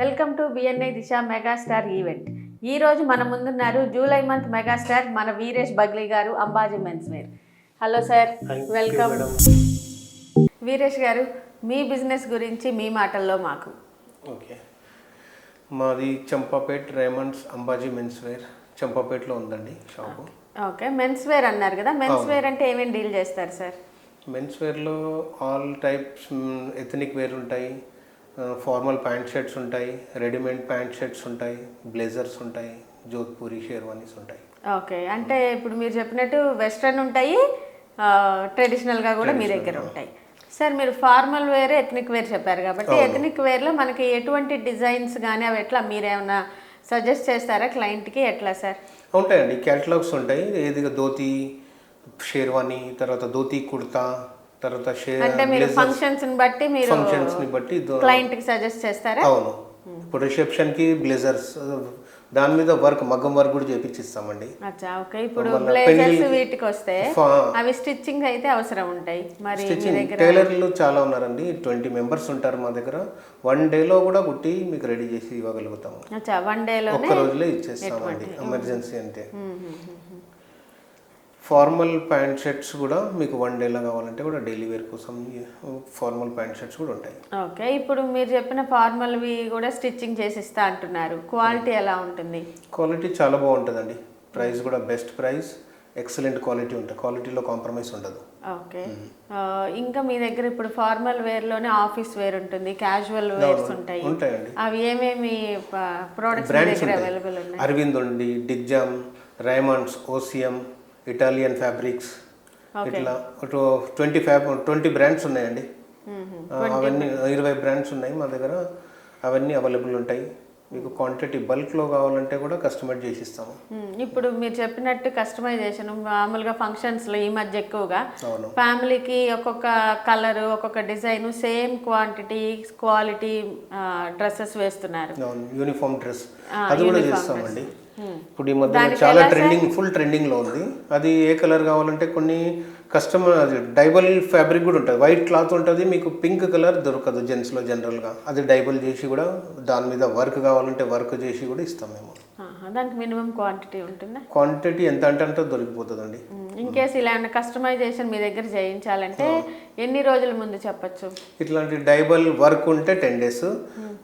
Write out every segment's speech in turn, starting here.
Welcome to BNI Disha megastar event. ఈ రోజు మన ముందున్నారు జూలై మంత్ మెగాస్టార్ మన Viresh Bagli garu Ambaji mens wear hello sir welcome. Viresh garu మీ business గురించి మీ మాటల్లో మాకు. ఓకే. మాది Champapet Raymonds Ambaji mens wear. చంపాపేట్లో ఉందండి షాపు. ఓకే మెన్స్ వేర్ అన్నారు కదా మెన్స్ వేర్ అంటే ఏమేమి డీల్ చేస్తారు సార్? మెన్స్ వేర్లో ఆల్ టైప్స్ ఎథనిక్ వేర్ ఉంటాయి. ఫార్మల్ ప్యాంట్ షర్ట్స్ ఉంటాయి రెడీమేడ్ ప్యాంట్ షర్ట్స్ ఉంటాయి బ్లేజర్స్ ఉంటాయి జోధ్పూరి షేర్వానీస్ ఉంటాయి. ఓకే అంటే ఇప్పుడు మీరు చెప్పినట్టు వెస్ట్రన్ ఉంటాయి ట్రెడిషనల్గా కూడా మీ దగ్గర ఉంటాయి. సార్ మీరు ఫార్మల్ వేర్ ఎథనిక్ వేర్ చెప్పారు కాబట్టి ఎథనిక్ వేర్లో మనకి ఎటువంటి డిజైన్స్ కానీ అవి ఎట్లా మీరేమైనా సజెస్ట్ చేస్తారా క్లయింట్కి ఎట్లా సార్ ఉంటాయండి క్యాటలాగ్స్ ఉంటాయి. ఏది ధోతి షేర్వానీ తర్వాత ధోతి కుర్తా తర్వాత అంటే మీరు ఫంక్షన్స్ బట్టి మీరు ఫంక్షన్స్ని బట్టి దో- క్లయింట్కి సజెస్ట్ చేస్తారా? అవును. ఇప్పుడు రిసెప్షన్కి బ్లేజర్స్ దాని మీద వర్క్ మగ్గం వర్క్ కూడా చేపించిస్తామండి అచ్చా ఓకే. ఇప్పుడు బ్లేజర్స్ వీటికి వస్తే అవి స్టిచ్చింగ్ అయితే అవసరం ఉంటాయి. మరి టైలర్లు చాలా ఉన్నారండి. ట్వంటీ మెంబర్స్ ఉంటారు మా దగ్గర. వన్ డేలో కూడా కుట్టి మీకు రెడీ చేసి ఇవ్వగలుగుతాము. అచ్చా వన్ డేలోనే ఒక్క రోజులో ఇచ్చేస్తామండి. ఎమర్జెన్సీ అంటే. ఫార్మల్ ప్యాంట్ షర్ట్స్ కూడా మీకు వన్ డేలో కావాలంటే కూడా డైలీ వేర్ కోసం ఫార్మల్ ప్యాంట్ షర్ట్స్ కూడా ఉంటాయి. ఓకే ఇప్పుడు మీరు చెప్పిన ఫార్మల్వి కూడా స్టిచ్చింగ్ చేసి ఇస్తా అంటున్నారు. క్వాలిటీ ఎలా ఉంటుంది? క్వాలిటీ చాలా బాగుంటుందండి. ప్రైస్ కూడా బెస్ట్ ప్రైస్ ఎక్సలెంట్ క్వాలిటీ ఉంటుంది క్వాలిటీలో కాంప్రమైజ్ ఉండదు. ఓకే. ఇంకా మీ దగ్గర ఇప్పుడు ఫార్మల్ వేర్లోనే ఆఫీస్ వేర్ ఉంటుంది క్యాజువల్ వేర్స్ ఉంటాయి. ఉంటాయండి. అవి ఏమేమి ప్రోడక్ట్స్ అవైలబుల్ ఉన్నాయి? అరవింద్ ఉంది Digjam Raymonds OCM Italian fabrics ఇట్లా ట్వంటీ ఫ్యాబ్ ట్వంటీ బ్రాండ్స్ ఉన్నాయండి. అవన్నీ ఇరవై బ్రాండ్స్ ఉన్నాయి మా దగ్గర. అవన్నీ అవైలబుల్ ఉంటాయి. మీకు క్వాంటిటీ బల్క్లో కావాలంటే కూడా కస్టమైజ్ చేసి ఇస్తాము. ఇప్పుడు మీరు చెప్పినట్టు కస్టమైజేషన్ మామూలుగా ఫంక్షన్స్లో ఈ మధ్య ఎక్కువగా ఫ్యామిలీకి ఒక్కొక్క కలర్ ఒక్కొక్క design same quantity quality dresses వేస్తున్నారు. యూనిఫామ్ డ్రెస్ అది కూడా చేస్తామండి. ఇప్పుడు ఈ మధ్య చాలా ట్రెండింగ్ ఫుల్ ట్రెండింగ్లో ఉంది. అది ఏ కలర్ కావాలంటే కొన్ని కస్టమర్ అది డైబల్ ఫ్యాబ్రిక్ కూడా ఉంటుంది. వైట్ క్లాత్ ఉంటుంది మీకు పింక్ కలర్ దొరకదు జెంట్స్లో జనరల్గా. అది డైబల్ చేసి కూడా దాని మీద వర్క్ కావాలంటే వర్క్ చేసి కూడా ఇస్తాం మేము. దానికి మినిమం క్వాంటిటీ ఉంటుందా? క్వాంటిటీ ఎంత అంటే అంటే దొరికిపోతుందండి. ఇన్ కేస్ ఇలాంటి కస్టమైజేషన్ మీ దగ్గర చేయించాలంటే ఎన్ని రోజుల ముందు చెప్పొచ్చు? ఇట్లాంటి డైబల్ వర్క్ ఉంటే టెన్ డేస్.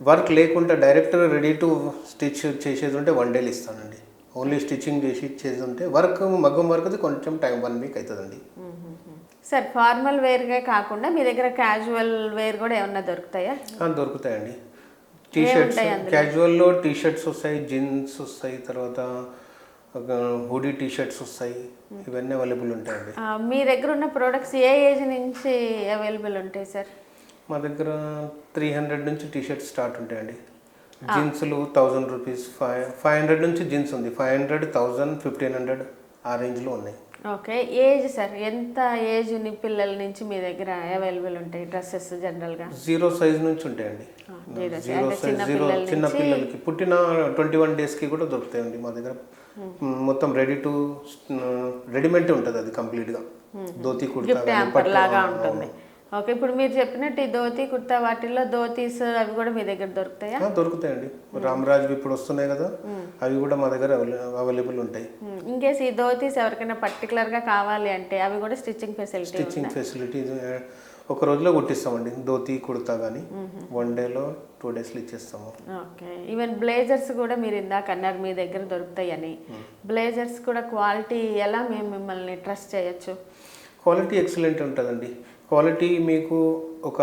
వర్క్ లేకుంటే డైరెక్ట్ రెడీ టు స్టిచ్ చేసేది ఉంటే వన్ డేలు ఇస్తానండి. ఓన్లీ స్టిచ్చింగ్ చేసి ఇచ్చేది ఉంటే వర్క్ మగ్గం వర్క్ది కొంచెం టైం వన్ వీక్ అవుతుందండి సార్ ఫార్మల్ వేర్గా కాకుండా మీ దగ్గర క్యాజువల్ వేర్ కూడా ఏమన్నా దొరుకుతాయా? దొరుకుతాయండి. టీ షర్ట్స్ క్యాజువల్లో టీ షర్ట్స్ వస్తాయి జీన్స్ వస్తాయి తర్వాత హుడీ టీ షర్ట్స్ వస్తాయి. ఇవన్నీ అవైలబుల్ ఉంటాయండి. మీ దగ్గర ఉన్న ప్రోడక్ట్స్ ఏ ఏజ్ నుంచి అవైలబుల్ ఉంటాయి సార్? మా దగ్గర త్రీ హండ్రెడ్ నుంచి టీ షర్ట్స్ స్టార్ట్ ఉంటాయండి. జీన్స్లు thousand rupees five five hundred నుంచి జీన్స్ ఉంది. Five hundred thousand fifteen hundred ఆ రేంజ్లో ఉన్నాయి. Okay age sir? ఎంత ఏజ్ని పిల్లల నుంచి మీ దగ్గర అవైలబుల్ ఉంటాయి డ్రెస్సెస్ జనరల్గా? జీరో సైజ్ నుంచి ఉంటాయండి. జీరో జీరో సైజ్ జీరో చిన్న పిల్లలకి. పుట్టిన ట్వంటీ వన్ డేస్కి కూడా దొరుకుతాయండి మా దగ్గర. మొత్తం రెడీ టు రెడీమేడ్ ఉంటుంది అది కంప్లీట్గా. ధోతి కుర్తా లాగా ఉంటుంది. ఓకే ఇప్పుడు మీరు చెప్పినట్టు ఈ ధోతి కుర్తా వాటిల్లో ధోతీస్ అవి కూడా మీ దగ్గర దొరుకుతాయా? దొరుకుతాయండి. రామరాజ్ ఇప్పుడు వస్తున్నాయి కదా అవి కూడా మా దగ్గర అవైలబుల్ ఉంటాయి. ఇన్ కేస్ ఈ ధోతీస్ ఎవరికైనా particular గా కావాలి అంటే అవి కూడా స్టిచ్చింగ్ ఫెసిలిటీ స్టిచ్చింగ్ ఫెసిలిటీ ఒక రోజులో కుట్టిస్తామండి. ధోతి కుర్తా కానీ వన్ డేలో టూ డేస్లో ఇచ్చేస్తాము. ఓకే ఈవెన్ బ్లేజర్స్ కూడా మీరు ఇందాక అన్నారు మీ దగ్గర దొరుకుతాయని. బ్లేజర్స్ కూడా క్వాలిటీ ఎలా మేము మిమ్మల్ని ట్రస్ట్ చేయొచ్చు? క్వాలిటీ ఎక్సలెంట్ ఉంటుందండి. క్వాలిటీ మీకు ఒక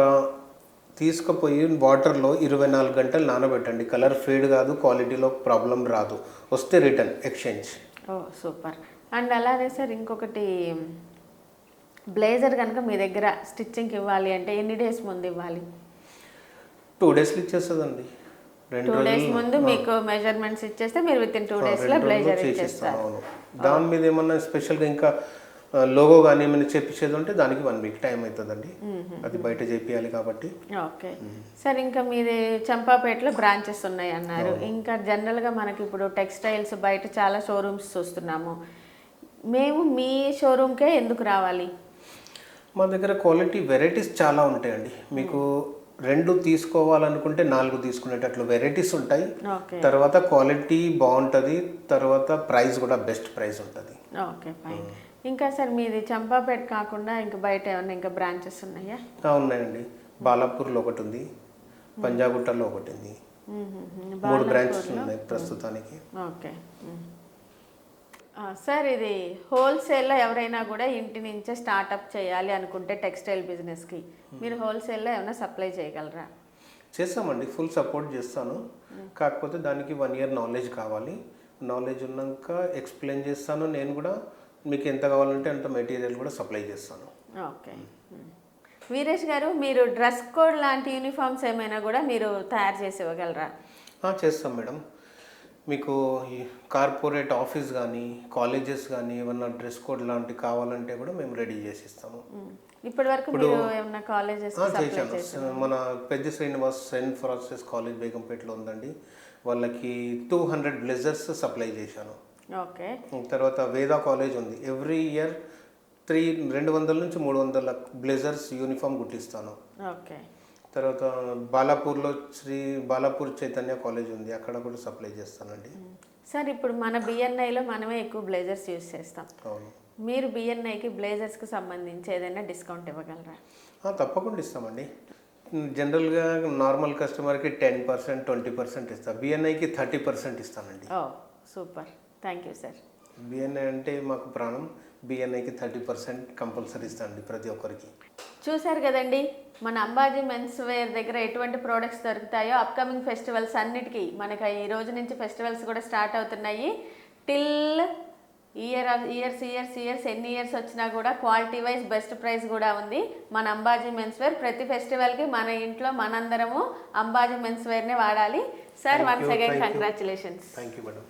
తీసుకుపోయి వాటర్లో ఇరవై నాలుగు గంటలు నానబెట్టండి. కలర్ ఫేడ్ కాదు క్వాలిటీలో ప్రాబ్లం రాదు. వస్తే return exchange. Oh super. And అలానే సార్ ఇంకొకటి బ్లేజర్ కనుక మీ దగ్గర స్టిచ్చింగ్కి ఇవ్వాలి అంటే ఎన్ని డేస్ ముందు ఇవ్వాలి? టూ డేస్లో ఇచ్చేస్తుందండి. టూ డేస్ ముందు మీకు మెజర్మెంట్స్ ఇచ్చేస్తే మీరు విత్ ఇన్ టూ డేస్లో బ్లేజర్ ఇచ్చేస్తారు. దాని మీద ఏమన్నా స్పెషల్గా ఇంకా లోగో కానీ ఏమైనా చేపించేది ఉంటే దానికి వన్ వీక్ టైం అవుతుందండి అది బయట చేపియాలి కాబట్టి. ఓకే. సార్ ఇంకా మీది చంపాపేటలో బ్రాంచెస్ ఉన్నాయి అన్నారు ఇంకా జనరల్గా మనకి ఇప్పుడు టెక్స్టైల్స్ బయట చాలా షోరూమ్స్ చూస్తున్నాము. మేము మీ షోరూమ్కే ఎందుకు రావాలి? మా దగ్గర క్వాలిటీ వెరైటీస్ చాలా ఉంటాయండి. మీకు రెండు తీసుకోవాలనుకుంటే నాలుగు తీసుకునేటట్లు వెరైటీస్ ఉంటాయి. తర్వాత క్వాలిటీ బాగుంటుంది. తర్వాత ప్రైస్ కూడా బెస్ట్ ప్రైస్ ఉంటుంది. ఓకే ఫైన్ ఇంకా సార్ మీది చంపాపేట కాకుండా ఇంకా బయట ఏమన్నా ఇంకా బ్రాంచెస్ ఉన్నాయా? ఉన్నాయండి. బాలాపూర్లో ఒకటి ఉంది. పంజాగుట్టలో ఒకటి ఉంది. మూడు బ్రాంచెస్ ఉన్నాయి ప్రస్తుతానికి. ఓకే. సార్ ఇది హోల్సేల్లో ఎవరైనా కూడా ఇంటి నుంచే స్టార్టప్ చేయాలి అనుకుంటే టెక్స్టైల్ బిజినెస్కి మీరు హోల్సేల్లో ఏమైనా సప్లై చేయగలరా? చేస్తామండి. ఫుల్ సపోర్ట్ చేస్తాను. కాకపోతే దానికి వన్ ఇయర్ నాలెడ్జ్ కావాలి. నాలెడ్జ్ ఉన్నాక ఎక్స్ప్లెయిన్ చేస్తాను. నేను కూడా మీకు ఎంత కావాలంటే అంత మెటీరియల్ కూడా సప్లై చేస్తాను. ఓకే. వీరేష్ గారు మీరు డ్రెస్ కోడ్ లాంటి యూనిఫామ్స్ ఏమైనా కూడా మీరు తయారు చేసి ఇవ్వగలరా? చేస్తాం మేడం. మీకు ఈ కార్పొరేట్ ఆఫీస్ కానీ కాలేజెస్ కానీ ఏమన్నా డ్రెస్ కోడ్ లాంటి కావాలంటే కూడా మేము రెడీ చేసి ఇస్తాము. మ్మ్. ఇప్పటి వరకు మీరు ఏమైనా కాలేజెస్ చేశాను. మన పెద్ద శ్రీనివాస్ సెయింట్ ఫ్రాన్సిస్ కాలేజ్ బేగంపేటలో ఉందండి. వాళ్ళకి టూ హండ్రెడ్ బ్లెజర్స్ సప్లై చేశాను. ఓకే. తర్వాత వేదా కాలేజ్ ఉంది. ఎవ్రీ ఇయర్ త్రీ రెండు వందల నుంచి మూడు వందల బ్లెజర్స్ యూనిఫామ్ కుట్టిస్తాను. ఓకే. తర్వాత బాలాపూర్లో శ్రీ బాలాపూర్ చైతన్య కాలేజ్ ఉంది. అక్కడ కూడా సప్లై చేస్తానండి. సార్ ఇప్పుడు మన బిఎన్ఐలో మనమే ఎక్కువ బ్లేజర్స్ యూస్ చేస్తాం. అవును. మీరు బిఎన్ఐకి బ్లేజర్స్కి సంబంధించి ఏదైనా డిస్కౌంట్ ఇవ్వగలరా? తప్పకుండా ఇస్తామండి. జనరల్గా నార్మల్ కస్టమర్కి టెన్ పర్సెంట్ ట్వంటీ పర్సెంట్ ఇస్తాను బిఎన్ఐకి థర్టీ పర్సెంట్ ఇస్తానండి. Super. Thank you sir BNI అంటే మాకు ప్రాణం. బిఎన్ఐకి థర్టీ పర్సెంట్ కంపల్సరీ ఇస్తానండి ప్రతి ఒక్కరికి. చూశారు కదండి మన అంబాజీ మెన్స్ వేర్ దగ్గర ఎటువంటి ప్రోడక్ట్స్ దొరుకుతాయో అప్కమింగ్ ఫెస్టివల్స్ అన్నిటికీ. మనకి ఈ రోజు నుంచి ఫెస్టివల్స్ కూడా స్టార్ట్ అవుతున్నాయి. Till year years years years ఎన్ని ఇయర్స్ వచ్చినా కూడా క్వాలిటీ వైజ్ బెస్ట్ ప్రైస్ కూడా ఉంది. మన అంబాజీ మెన్స్ వేర్ ప్రతి ఫెస్టివల్కి మన ఇంట్లో మనందరము అంబాజీ మెన్స్ వేర్నే వాడాలి. Sir once again. Congratulations thank you madam